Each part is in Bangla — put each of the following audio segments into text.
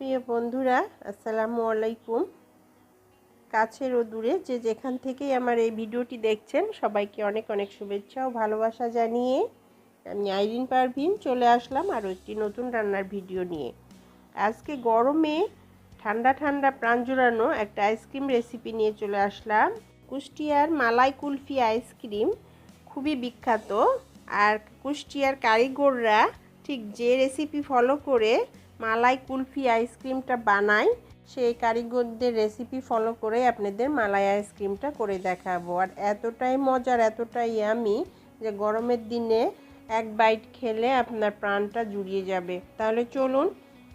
প্রিয় বন্ধুরা, আসসালামু আলাইকুম। কাছের ও দূরে যে যেখান থেকেই আমার এই ভিডিওটি দেখছেন, সবাইকে অনেক অনেক শুভেচ্ছা ও ভালোবাসা জানিয়ে আমি আইরিন পারভিন চলে আসলাম আরও একটি নতুন রান্নার ভিডিও নিয়ে। আজকে গরমে ঠান্ডা ঠান্ডা প্রাণ জুড়ানো একটা আইসক্রিম রেসিপি নিয়ে চলে আসলাম। কুষ্টিয়ার মালাই কুলফি আইসক্রিম খুবই বিখ্যাত। আর কুষ্টিয়ার কারিগররা ঠিক যে রেসিপি ফলো করে মালাই কুলফি আইসক্রিমটা বানায়, সেই কারিগরদের রেসিপি ফলো করে আপনাদের মালাই আইসক্রিমটা করে দেখাবো। আর এতটাই মজার, এতটাই আমি যে গরমের দিনে এক বাইট খেলে আপনার প্রাণটা জুড়িয়ে যাবে। তাহলে চলুন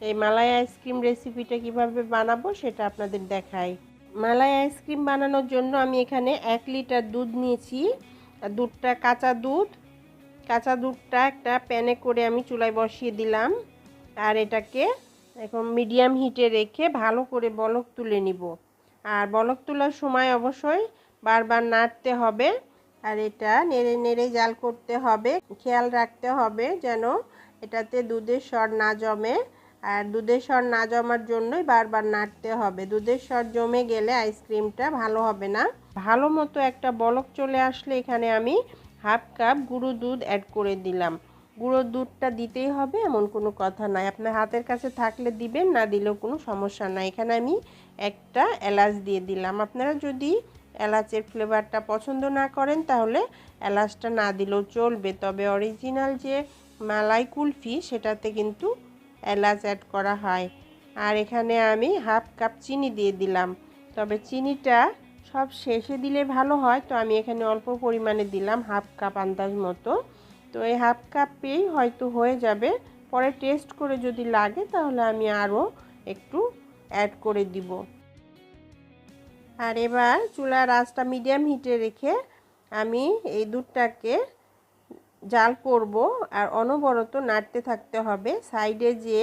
এই মালাই আইসক্রিম রেসিপিটা কীভাবে বানাবো সেটা আপনাদের দেখাই। মালাই আইসক্রিম বানানোর জন্য আমি এখানে এক লিটার দুধ নিয়েছি। দুধটা কাঁচা দুধ। কাঁচা দুধটা একটা প্যানে করে আমি চুলায় বসিয়ে দিলাম। আর এটাকে এখন মিডিয়াম হিটে রেখে ভালো করে বলক তুলে নিব। আর বলক তোলার সময় অবশ্যই বারবার নাড়তে হবে। আর এটা নেড়ে নেড়ে জাল করতে হবে। খেয়াল রাখতে হবে যেন এটাতে দুধের স্বর না জমে। আর দুধের স্বর না জমার জন্যই বারবার নাড়তে হবে। দুধের স্বর জমে গেলে আইসক্রিমটা ভালো হবে না। ভালো মতো একটা বলক চলে আসলে এখানে আমি হাফ কাপ গুঁড়ো দুধ অ্যাড করে দিলাম। গুঁড়ো দুধটা দিতেই হবে, এমন কোনো কথা নাই। আপনার হাতের কাছে থাকলে দিবেন, না দিলেও কোনো সমস্যা নাই। এখানে আমি একটা এলাচ দিয়ে দিলাম। আপনারা যদি এলাচের ফ্লেভারটা পছন্দ না করেন, তাহলে এলাচটা না দিলেও চলবে। তবে অরিজিনাল যে মালাই কুলফি সেটাতে কিন্তু এলাচ অ্যাড করা হয়। আর এখানে আমি হাফ কাপ চিনি দিয়ে দিলাম। তবে চিনিটা সব শেষে দিলে ভালো হয়। তো আমি এখানে অল্প পরিমাণে দিলাম হাফ কাপ আন্দাজ মতো। তো এই হাফ কাপেই হয়তো হয়ে যাবে। পরে টেস্ট করে যদি লাগে তাহলে আমি আরও একটু অ্যাড করে দিব। আর এবার চুলার আঁচটা মিডিয়াম হিটে রেখে আমি এই দুধটাকে জাল করব আর অনবরত নাড়তে থাকতে হবে। সাইডে যে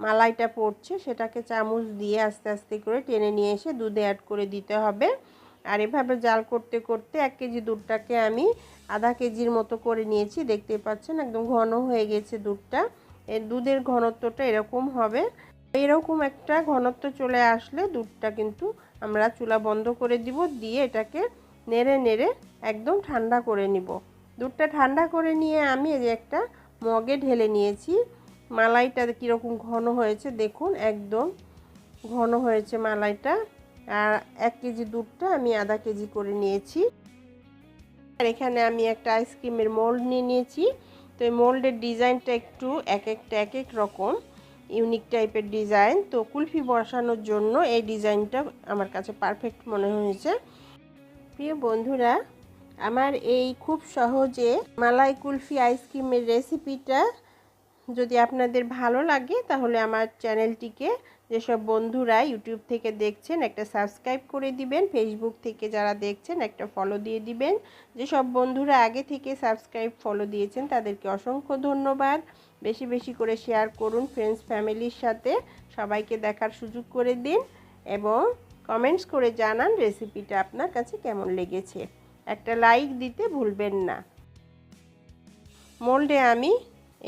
মালাইটা পড়ছে সেটাকে চামচ দিয়ে আস্তে আস্তে করে টেনে নিয়ে এসে দুধে অ্যাড করে দিতে হবে। আর এভাবে জাল করতে করতে এক কেজি দুধটাকে আমি আধা কেজির মতো করে নিয়েছি। দেখতে পাচ্ছেন একদম ঘন হয়ে গেছে দুধটা। এর দুধের ঘনত্বটা এরকম হবে। এরকম একটা ঘনত্ব চলে আসলে দুধটা কিন্তু আমরা চুলা বন্ধ করে দিব। দিয়ে এটাকে নেড়ে নেড়ে একদম ঠান্ডা করে নিব। দুধটা ঠান্ডা করে নিয়ে আমি এই যে একটা মগে ঢেলে নিয়েছি। মালাইটা কীরকম ঘন হয়েছে দেখুন, একদম ঘন হয়েছে মালাইটা। আর এক কেজি দুধটা আমি আধা কেজি করে নিয়েছি। আর এখানে আমি একটা আইসক্রিমের মোল্ড নিয়ে নিয়েছি। তো এই মোল্ডের ডিজাইনটা একটু এক একটা, এক এক রকম, ইউনিক টাইপের ডিজাইন। তো কুলফি বসানোর জন্য এই ডিজাইনটা আমার কাছে পারফেক্ট মনে হয়েছে। প্রিয় বন্ধুরা আমার এই খুব সহজে মালাই কুলফি আইসক্রিমের রেসিপিটা যদি আপনাদের ভালো লাগে, তাহলে আমার চ্যানেলটিকে যেসব বন্ধুরা ইউটিউব থেকে দেখছেন, একটা সাবস্ক্রাইব করে দিবেন, ফেসবুক থেকে যারা দেখছেন, একটা ফলো দিয়ে দিবেন। যেসব বন্ধুরা আগে থেকে সাবস্ক্রাইব ফলো দিয়েছেন, তাদেরকে অসংখ্য ধন্যবাদ। বেশি বেশি করে শেয়ার করুন ফ্রেন্ডস ফ্যামিলির সাথে, সবাইকে দেখার সুযোগ করে দিন এবং কমেন্টস করে জানান রেসিপিটা আপনার কাছে কেমন লেগেছে। একটা লাইক দিতে ভুলবেন না। মোল্ডে আমি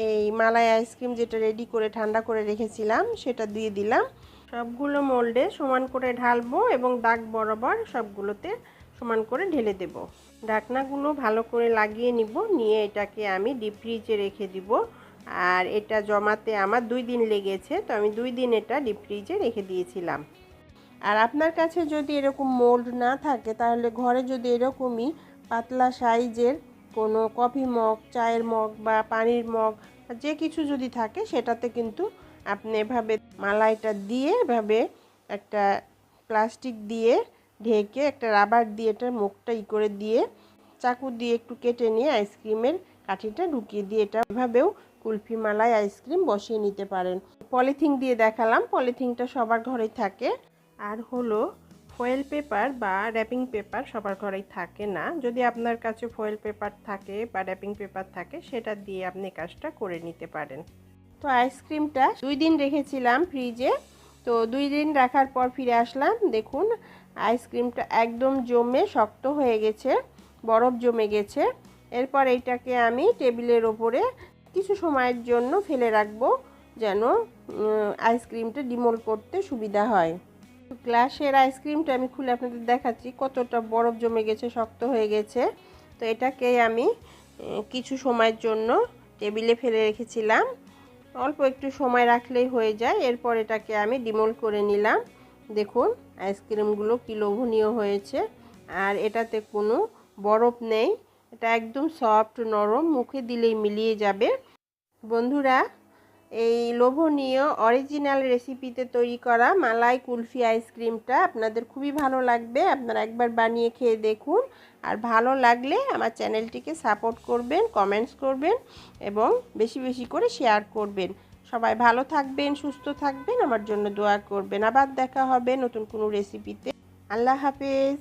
এই মালাই আইসক্রিম যেটা রেডি করে, ঠান্ডা করে রেখেছিলাম, সেটা দিয়ে দিলাম। সবগুলো মোল্ডে সমান করে ঢালবো এবং দাগ বরাবর সবগুলোতে সমান করে ঢেলে দেব। ঢাকনাগুলো ভালো করে লাগিয়ে নিব, নিয়ে এটাকে আমি ডিপ ফ্রিজে রেখে দিব। আর এটা জমাতে আমার দুই দিন লেগেছে, তো আমি দুই দিন এটা ডিপ ফ্রিজে রেখে দিয়েছিলাম। আর আপনার কাছে যদি এরকম মোল্ড না থাকে, তাহলে ঘরে যদি এরকমই পাতলা সাইজের কোনো কফি মগ চায়ের মগ বা পানির মগ যে কিছু যদি থাকে, সেটাতে কিন্তু আপনি এভাবে মালাইটা দিয়ে এভাবে একটা প্লাস্টিক দিয়ে ঢেকে একটা রাবার দিয়ে এটার মুখটা ই করে দিয়ে চাকু দিয়ে একটু কেটে নিয়ে আইসক্রিমের কাঠিটা ঢুকিয়ে দিয়ে এটা এভাবেও কুলফি মালাই আইসক্রিম বসিয়ে নিতে পারেন। পলিথিন দিয়ে দেখালাম, পলিথিনটা সবার ঘরেই থাকে। আর হলো ফয়েল পেপার বা র্যাপিং পেপার সবার ঘরেই থাকে না। যদি আপনার কাছে ফয়েল পেপার থাকে বা র্যাপিং পেপার থাকে, সেটা দিয়ে আপনি কাজটা করে নিতে পারেন। তো আইসক্রিমটা দুই দিন রেখেছিলাম ফ্রিজে তো দুই দিন রাখার পর ফিরে আসলাম, দেখুন আইসক্রিমটা একদম জমে শক্ত হয়ে গেছে, বরফ জমে গেছে। এরপর এইটাকে আমি টেবিলের ওপরে কিছু সময়ের জন্য ফেলে রাখব, যেন আইসক্রিমটা ডিমোল করতে সুবিধা হয়। গ্লাসের আইসক্রিমটা আমি খুলে আপনাদের দেখাচ্ছি, কতটা বরফ জমে গেছে, শক্ত হয়ে গেছে। তো এটাকে আমি কিছু সময়ের জন্য টেবিলে ফেলে রেখেছিলাম। অল্প একটু সময় রাখলেই হয়ে যায়। এরপর এটাকে আমি ডিমোল করে নিলাম। দেখুন আইসক্রিমগুলো কী লোভনীয় হয়েছে। আর এটাতে কোনো বরফ নেই। এটা একদম সফট নরম, মুখে দিলেই মিলিয়ে যাবে। বন্ধুরা এই লোভনীয় অরিজিনাল রেসিপিতে তৈরি করা মালাই কুলফি আইসক্রিমটা আপনাদের খুবই ভালো লাগবে। আপনারা একবার বানিয়ে খেয়ে দেখুন। আর ভালো লাগলে আমার চ্যানেলটিকে সাপোর্ট করবেন কমেন্টস করবেন এবং বেশি বেশি করে শেয়ার করবেন। সবাই ভালো থাকবেন, সুস্থ থাকবেন, আমার জন্য দোয়া করবেন। আবার দেখা হবে নতুন কোনো রেসিপিতে আল্লাহ হাফেজ।